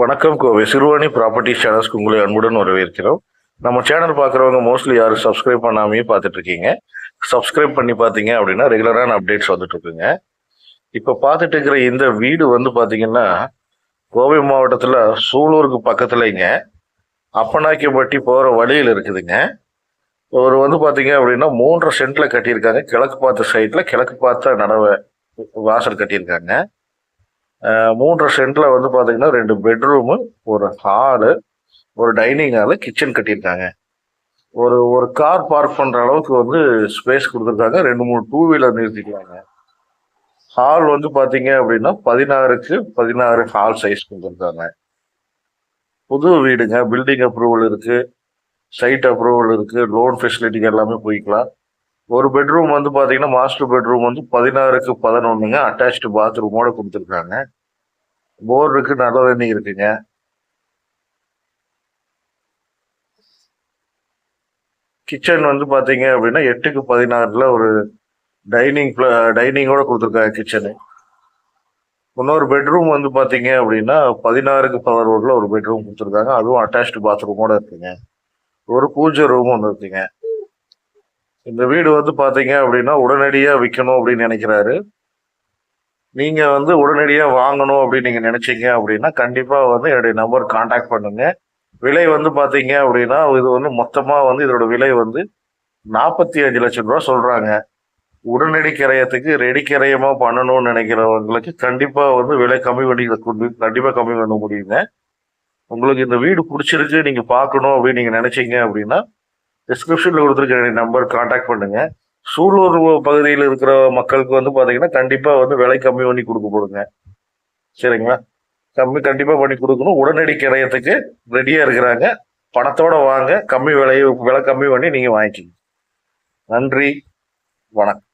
வணக்கம். கோவை சிறுவாணி ப்ராப்பர்ட்டி சேனல்ஸ்க்கு உங்களை அன்புடன் வரவேற்கிறோம். நம்ம சேனல் பார்க்குறவங்க மோஸ்ட்லி யாரும் சப்ஸ்கிரைப் பண்ணாமையே பார்த்துட்டு இருக்கீங்க சப்ஸ்கிரைப் பண்ணி பார்த்தீங்க அப்படின்னா ரெகுலரான அப்டேட்ஸ் வந்துட்டு இருக்குங்க இப்போ பார்த்துட்டு இருக்கிற இந்த வீடு வந்து பார்த்தீங்கன்னா கோவை மாவட்டத்தில் சூலூருக்கு பக்கத்துலங்க அப்பனாக்கிப்பட்டி போகிற வழியில் இருக்குதுங்க. ஒரு வந்து பார்த்தீங்க அப்படின்னா மூன்றரை சென்ட்டில் கட்டியிருக்காங்க. கிழக்கு பார்த்த சைட்டில் கிழக்கு பார்த்த நடவை வாசல் கட்டியிருக்காங்க. மூன்றரை சென்ட்ல வந்து பார்த்தீங்கன்னா ரெண்டு பெட்ரூமு ஒரு ஹாலு ஒரு டைனிங் ஹாலு கிச்சன் கட்டியிருக்காங்க. ஒரு ஒரு கார் பார்க் பண்ணுற அளவுக்கு வந்து ஸ்பேஸ் கொடுத்துருக்காங்க. ரெண்டு மூணு டூ வீலர் நிறுத்திக்கலாங்க ஹால் வந்து பார்த்தீங்க அப்படின்னா பதினாறுக்கு பதினாறு ஹால் சைஸ் கொடுத்துருக்காங்க. புது வீடுங்க. பில்டிங் அப்ரூவல் இருக்குது சைட் அப்ரூவல் இருக்குது லோன் ஃபெசிலிட்டிங்க எல்லாமே போய்க்கலாம். ஒரு பெட்ரூம் வந்து பார்த்தீங்கன்னா மாஸ்டர் பெட்ரூம் வந்து பதினாறுக்கு பதினொன்றுங்க அட்டாச்சு பாத்ரூமோட கொடுத்துருக்காங்க. போர் இருக்கு நல்ல தண்ணி இருக்குங்க. கிச்சன் வந்து பார்த்தீங்க அப்படின்னா எட்டுக்கு பதினாறில் ஒரு டைனிங் டைனிங்கோட கொடுத்துருக்காங்க கிச்சனு இன்னொரு பெட்ரூம் வந்து பார்த்தீங்க அப்படின்னா பதினாறுக்கு பதினோருல ஒரு பெட்ரூம் கொடுத்துருக்காங்க. அதுவும் அட்டாச்சு பாத்ரூமோட இருக்குங்க. ஒரு பூஜை ரூம் ஒன்று இருக்குங்க. இந்த வீடு வந்து பார்த்தீங்க அப்படின்னா உடனடியாக விற்கணும் அப்படின்னு நினைக்கிறாரு. நீங்கள் வந்து உடனடியாக வாங்கணும் அப்படின்னு நீங்கள் நினச்சிங்க அப்படின்னா கண்டிப்பாக வந்து என்னுடைய நம்பர் காண்டாக்ட் பண்ணுங்கள் விலை வந்து பார்த்தீங்க அப்படின்னா இது வந்து மொத்தமாக வந்து இதோட விலை வந்து நாற்பத்தி அஞ்சு லட்சம் ரூபா சொல்கிறாங்க உடனடி கிரயத்துக்கு ரெடி கிரயமாக பண்ணணும்னு நினைக்கிறவங்களுக்கு கண்டிப்பாக வந்து விலை கம்மி பண்ணி கண்டிப்பாக கம்மி பண்ண முடியுங்க. உங்களுக்கு இந்த வீடு பிடிச்சிருக்கு நீங்கள் பார்க்கணும் அப்படின்னு நீங்கள் நினச்சிங்க அப்படின்னா டிஸ்கிரிப்ஷனில் கொடுத்துருக்க என்னுடைய நம்பர் காண்டாக்ட் பண்ணுங்கள் சூலூர் பகுதியில் இருக்கிற மக்களுக்கு வந்து பார்த்தீங்கன்னா கண்டிப்பாக வந்து விலை கம்மி பண்ணி கொடுக்கப்படுங்க சரிங்களா? கம்மி கண்டிப்பாக பண்ணி கொடுக்கணும். உடனடி கிரயத்துக்கு ரெடியாக இருக்கிறாங்க. பணத்தோட வாங்க. கம்மி விலையை விலை கம்மி பண்ணி நீங்கள் வாங்கிக்கிங்க. நன்றி. வணக்கம்.